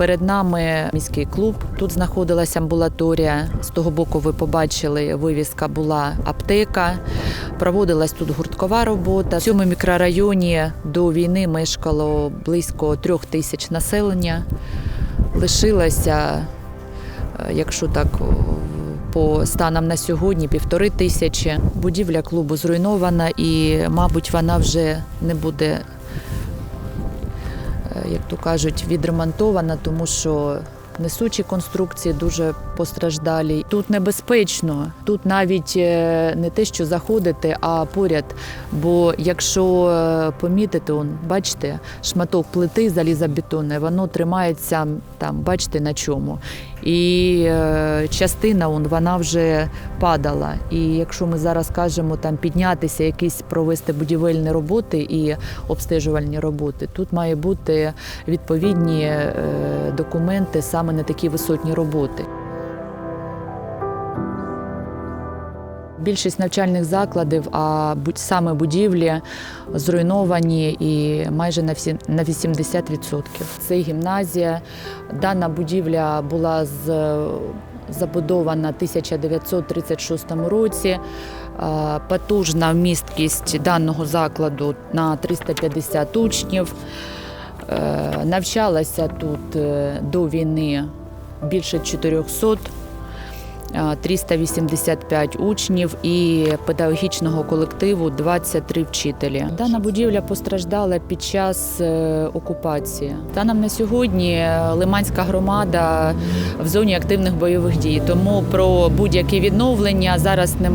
Перед нами міський клуб. Тут знаходилася амбулаторія. З того боку ви побачили, вивіска була аптека. Проводилась тут гурткова робота. В цьому мікрорайоні до війни мешкало близько трьох тисяч населення. Лишилося, е, якщо так по станам на сьогодні, півтори тисячі. Будівля клубу зруйнована і, мабуть, вона вже не буде як то кажуть, відремонтована, тому що несучі конструкції дуже постраждалі. Тут небезпечно, тут навіть е, не те, що заходити, а поряд. Бо якщо е, помітити, он, бачите, шматок плити залізобетонне, воно тримається там, бачите на чому. І е, частина он, вона вже падала. І якщо ми зараз кажемо там піднятися, якісь провести будівельні роботи і обстежувальні роботи, тут має бути відповідні документи саме на такі висотні роботи. Більшість навчальних закладів, а саме будівлі зруйновані і майже на всі на 80%. Це гімназія. Дана будівля була з забудована в 1936 році. Потужна вмісткість даного закладу на 350 учнів. Е, Навчалася тут е, до війни більше 400, 385 учнів і педагогічного колективу 23 вчителі. Дана будівля постраждала під час е, окупації. Станом на сьогодні е, Лиманська громада в зоні активних бойових дій. Тому про будь-яке відновлення зараз не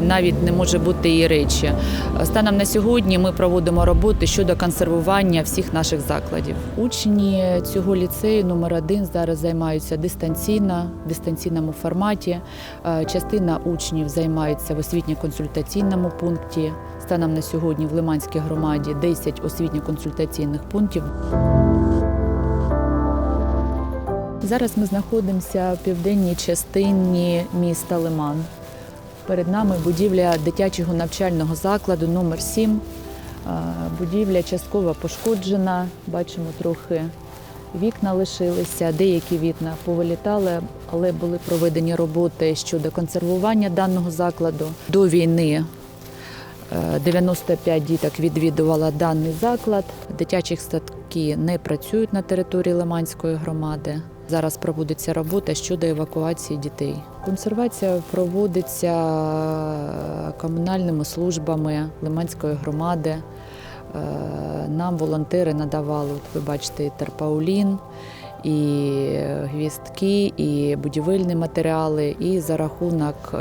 навіть не може бути і речі. Станом на сьогодні ми проводимо роботи щодо консервування всіх наших закладів. Учні цього ліцею номер один зараз займаються дистанційно, в дистанційному форматі. Е, Частина учнів займається в освітньо-консультаційному пункті. Станом на сьогодні в Лиманській громаді 10 освітньо-консультаційних пунктів. Зараз ми знаходимося в південній частині міста Лиман. Перед нами будівля дитячого навчального закладу номер 7 Е, Будівля частково пошкоджена. Бачимо, трохи вікна лишилися, деякі вікна повилітали, але були проведені роботи щодо консервування даного закладу. До війни 95 діток відвідувала даний заклад. Дитячі садки не працюють на території Лиманської громади. Зараз проводиться робота щодо евакуації дітей. Консервація проводиться комунальними службами Лиманської громади. Е, Нам волонтери надавали, от ви бачите, терпаулін, і гвістки, і будівельні матеріали. І за рахунок е,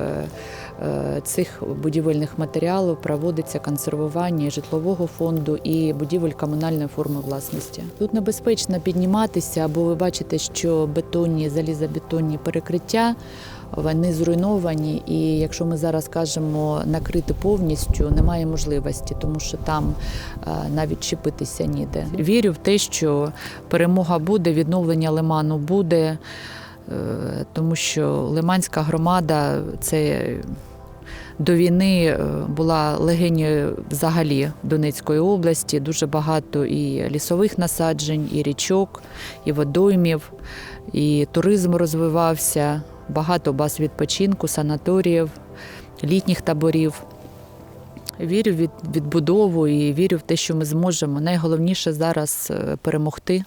е, цих будівельних матеріалів проводиться консервування житлового фонду і будівель комунальної форми власності. Тут небезпечно підніматися, бо ви бачите, що бетонні, залізобетонні перекриття. Вони зруйновані, і якщо ми зараз кажемо накрити повністю, немає можливості, тому що там е, навіть чіпитися ніде. Вірю в те, що перемога буде, відновлення лиману буде, е, тому що Лиманська громада це. До війни е, була легеню взагалі Донецької області. Дуже багато і лісових насаджень, і річок, і водоймів, і туризм розвивався. Багато баз відпочинку, санаторіїв, літніх таборів. Вірю в відбудову і вірю в те, що ми зможемо. Найголовніше зараз е, перемогти.